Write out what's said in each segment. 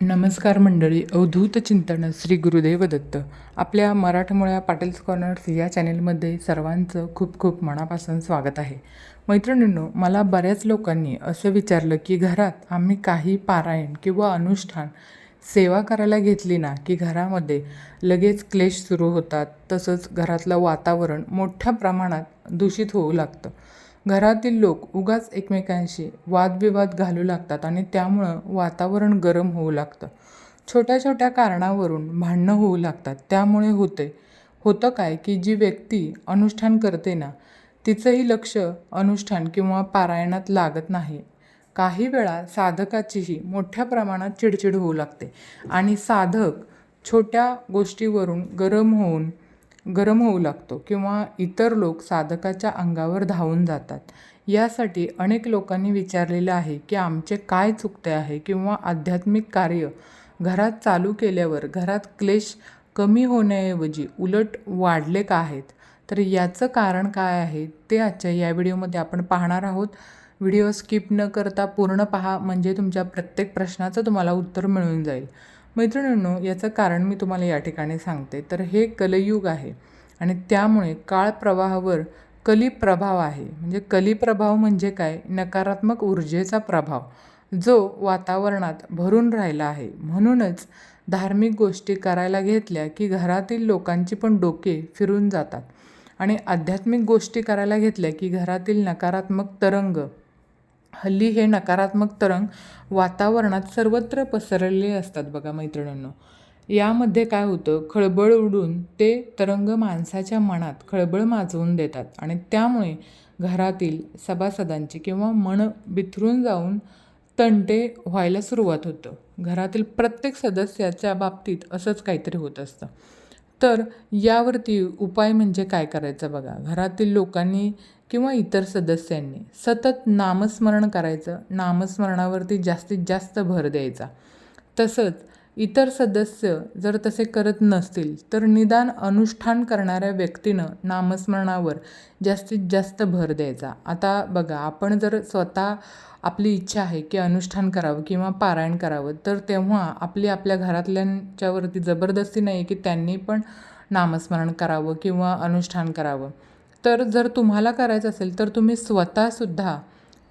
नमस्कार मंडळी अवधूत चिंतन श्री गुरुदेव दत्त. आपल्या मराठमोळ्या पाटील्स कॉर्नर्स या चॅनेलमध्ये सर्वांचं खूप खूप मनापासून स्वागत आहे. मैत्रिणींनो मला बऱ्याच लोकांनी असं विचारलं की घरात आम्ही काही पारायण किंवा अनुष्ठान सेवा करायला घेतली ना की घरामध्ये लगेच क्लेश सुरू होतात तसंच घरातलं वातावरण मोठ्या प्रमाणात दूषित होऊ लागतं. घरातील लोक उगाच एकमेकांशी वादविवाद घालू लागतात आणि त्यामुळं वातावरण गरम होऊ लागतं. छोट्या छोट्या कारणावरून भांडणं होऊ लागतात. त्यामुळे होते. होतं काय की जी व्यक्ती अनुष्ठान करते ना तिचंही लक्ष अनुष्ठान किंवा पारायणात लागत नाही. काही वेळा साधकाचीही मोठ्या प्रमाणात चिडचिड होऊ लागते आणि साधक छोट्या गोष्टीवरून गरम होऊन गरम होऊ लागतो किंवा इतर लोक साधकाच्या अंगावर धावून जातात. यासाठी अनेक लोकांनी विचारलेलं आहे की आमचे काय चुकते आहे किंवा आध्यात्मिक कार्य घरात चालू केल्यावर घरात क्लेश कमी होण्याऐवजी उलट वाढले का आहेत? तर याचं कारण काय आहे ते आजच्या या व्हिडिओमध्ये आपण पाहणार आहोत. व्हिडिओ स्किप न करता पूर्ण पहा म्हणजे तुमच्या प्रत्येक प्रश्नाचं तुम्हाला उत्तर मिळून जाईल. मैत्रिणींनो याचं कारण मी तुम्हाला या ठिकाणी सांगते. तर हे कलयुग आहे आणि त्यामुळे काळ प्रवाहावर कलिप्रभाव आहे. म्हणजे कलिप्रभाव म्हणजे काय? नकारात्मक ऊर्जेचा प्रभाव जो वातावरणात भरून राहिला आहे. म्हणूनच धार्मिक गोष्टी करायला घेतल्या की घरातील लोकांची पण डोके फिरून जातात. आणि आध्यात्मिक गोष्टी करायला घेतल्या की घरातील नकारात्मक तरंग हल्ली हे नकारात्मक तरंग वातावरणात सर्वत्र पसरलेले असतात बघा मैत्रिणींनो. यामध्ये काय होतं? खळबळ उडून ते तरंग माणसाच्या मनात खळबळ माजवून देतात आणि त्यामुळे घरातील सभासदांची किंवा मन बिथरून जाऊन तंटे व्हायला सुरुवात होतं. घरातील प्रत्येक सदस्याच्या बाबतीत असंच काहीतरी होत असतं. तर यावरती उपाय म्हणजे काय करायचं बघा? घरातील लोकांनी किंवा इतर सदस्यांनी सतत नामस्मरण करायचं नामस्मरणावरती जास्तीत जास्त भर द्यायचा. तसंच इतर सदस्य जर तसे करत नसतील तर निदान अनुष्ठान करणाऱ्या व्यक्तीनं नामस्मरणावर जास्तीत जास्त भर द्यायचा. आता बघा आपण जर स्वतः आपली इच्छा आहे की अनुष्ठान करावं किंवा पारायण करावं तर तेव्हा आपली आपल्या घरातल्यांच्यावरती जबरदस्ती नाही की त्यांनी पण नामस्मरण करावं किंवा अनुष्ठान करावं. तर जर तुम्हाला करायचं असेल तर तुम्ही स्वतःसुद्धा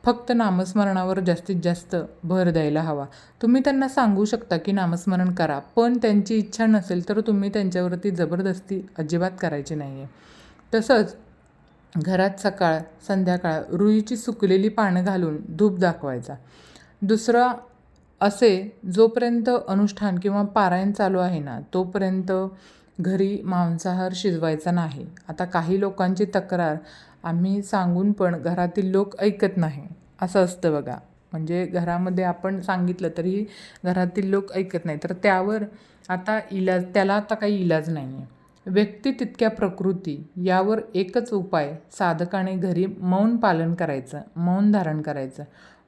फक्त नामस्मरणावर जास्तीत जास्त भर द्यायला हवा. तुम्ही त्यांना सांगू शकता की नामस्मरण करा पण त्यांची इच्छा नसेल तर तुम्ही त्यांच्यावरती जबरदस्ती अजिबात करायची नाही आहे तसंच घरात सकाळ संध्याकाळ रुईची सुकलेली पानं घालून धूप दाखवायचा. दुसरा असे जोपर्यंत अनुष्ठान किंवा पारायण चालू आहे ना तोपर्यंत घरी मांसाहार शिजवायचा नाही. आता काही लोकांची तक्रार आम्ही सांगून पण घरातील लोक ऐकत नाही. असं असतं बघा. म्हणजे घरामध्ये आपण सांगितलं तरी घरातील लोक ऐकत नाही. तर त्यावर आता इलाज त्याला आता काही इलाज नाही आहे व्यक्ती तितक्या प्रकृती यावर एकच उपाय साधकाने घरी मौन पालन करायचं मौन धारण करायचं.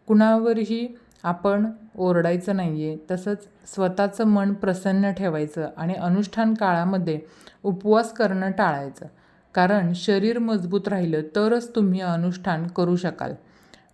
कुणावरही आपण ओरडायचं नाही आहे तसंच स्वतःचं मन प्रसन्न ठेवायचं आणि अनुष्ठान काळामध्ये उपवास करणं टाळायचं. कारण शरीर मजबूत राहिलं तरच तुम्ही अनुष्ठान करू शकाल.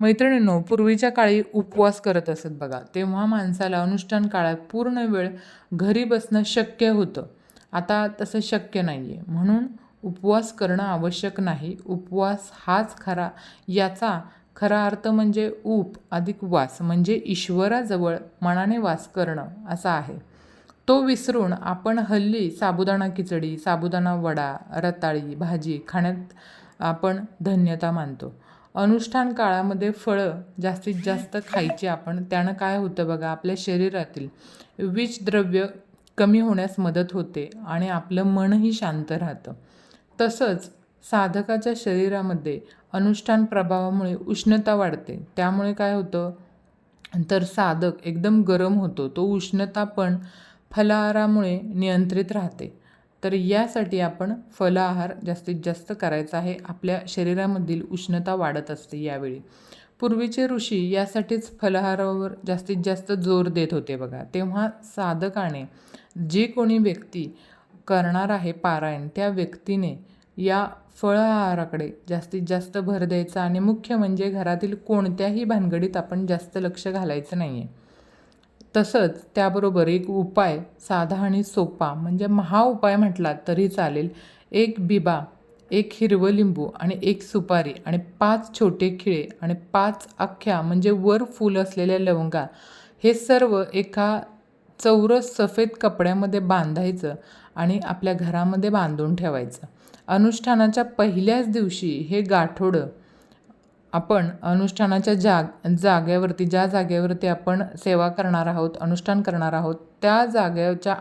मैत्रिणींनो पूर्वीच्या काळी उपवास करत असत बघा तेव्हा माणसाला अनुष्ठान काळात पूर्ण वेळ घरी बसणं शक्य होतं. आता तसं शक्य नाही आहे म्हणून उपवास करणं आवश्यक नाही. उपवास हाच खरा याचा खरा अर्थ म्हणजे ऊप अधिक वास म्हणजे ईश्वराजवळ मनाने वास करणं असा आहे. तो विसरून आपण हल्ली साबुदाणा खिचडी साबुदाणा वडा रताळी भाजी खाण्यात आपण धन्यता मानतो. अनुष्ठान काळामध्ये फळं जास्तीत जास्त खायची आपण त्यानं काय होतं बघा आपल्या शरीरातील विषद्रव्य कमी होण्यास मदत होते आणि आपलं मनही शांत राहतं. तसंच साधकाच्या शरीरामध्ये अनुष्ठान प्रभावामुळे उष्णता वाढते. त्यामुळे काय होतं? तर साधक एकदम गरम होतो. तो उष्णता पण फलाहारामुळे नियंत्रित राहते. तर यासाठी आपण फलाहार जास्तीत जास्त करायचा आहे. आपल्या शरीरामधील उष्णता वाढत असते यावेळी. पूर्वीचे ऋषी यासाठीच फलाहारावर जास्तीत जास्त जोर देत होते बघा. तेव्हा साधकाने जी कोणी व्यक्ती करणार आहे पारायण त्या व्यक्तीने या फळ आहाराकडे जास्तीत जास्त भर द्यायचा आणि मुख्य म्हणजे घरातील कोणत्याही भानगडीत आपण जास्त लक्ष घालायचं नाही आहे तसंच त्याबरोबर एक उपाय साधा आणि सोपा म्हणजे महा उपाय म्हटला तरी चालेल. एक बिबा एक हिरवं लिंबू आणि एक सुपारी आणि पाच छोटे खिळे आणि पाच अख्ख्या म्हणजे वर फूल असलेल्या लवंगा हे सर्व एका चौरस सफेद कपड्यामध्ये बांधायचं आणि आपल्या घरामध्ये बांधून ठेवायचं. अनुष्ठानाच्या पहिल्याच दिवशी हे गाठोडं आपण अनुष्ठानाच्या जाग जागेवरती ज्या जागेवरती आपण सेवा करणार आहोत अनुष्ठान करणार आहोत त्या जागेच्या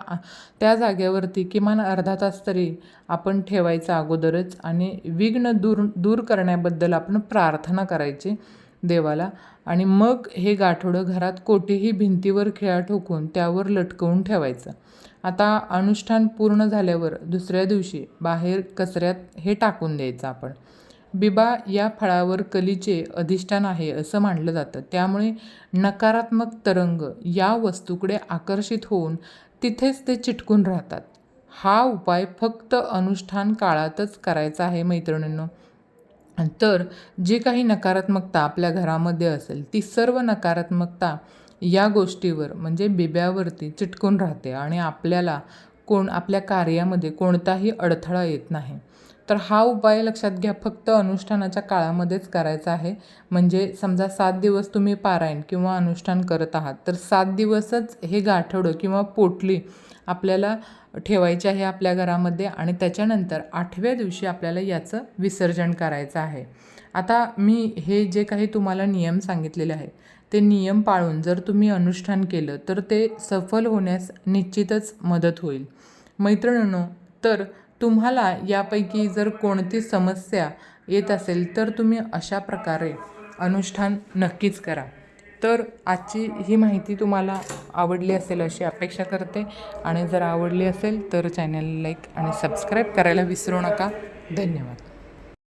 त्या जागेवरती किमान अर्धा तास तरी आपण ठेवायचं अगोदरच आणि विघ्न दूर दूर करण्याबद्दल आपण प्रार्थना करायची देवाला. आणि मग हे गाठोडं घरात कोठेही भिंतीवर खिळा ठोकून त्यावर लटकवून ठेवायचं. आता अनुष्ठान पूर्ण झाल्यावर दुसऱ्या दिवशी बाहेर कचऱ्यात हे टाकून द्यायचं आपण. बिबा या फळावर कलीचे अधिष्ठान आहे असं मानलं जातं. त्यामुळे नकारात्मक तरंग या वस्तूकडे आकर्षित होऊन तिथेच ते चिटकून राहतात. हा उपाय फक्त अनुष्ठान काळातच करायचा आहे मैत्रिणींनो. तर जी काही नकारात्मकता आपल्या घरामध्ये असेल ती सर्व नकारात्मकता या गोष्टीवर म्हणजे बिब्यावरती चिटकून राहते आणि आपल्याला कोण आपल्या कार्यामध्ये कोणताही अडथळा येत नाही. तर हा उपाय लक्षात घ्या फक्त अनुष्ठानाच्या काळामध्येच करायचा आहे. म्हणजे समजा सात दिवस तुम्ही पारायण किंवा अनुष्ठान करत आहात तर सात दिवसच हे गाठवडं किंवा पोटली आपल्याला ठेवायची आहे आपल्या घरामध्ये आणि त्याच्यानंतर आठव्या दिवशी आपल्याला याचं विसर्जन करायचं आहे. आता मी हे जे काही तुम्हाला नियम सांगितलेले आहेत ते नियम पाळून जर तुम्ही अनुष्ठान केलं तर ते सफल होण्यास निश्चितच मदत होईल. मैत्रिणींनो तर तुम्हाला यापैकी जर कोणती समस्या येत असेल तर तुम्ही अशा प्रकारे अनुष्ठान नक्कीच करा. तर आजची ही माहिती तुम्हाला आवडली असेल अशी अपेक्षा करते. आणि जर आवडली असेल तर चॅनल लाईक आणि सबस्क्राईब करायला विसरू नका. धन्यवाद.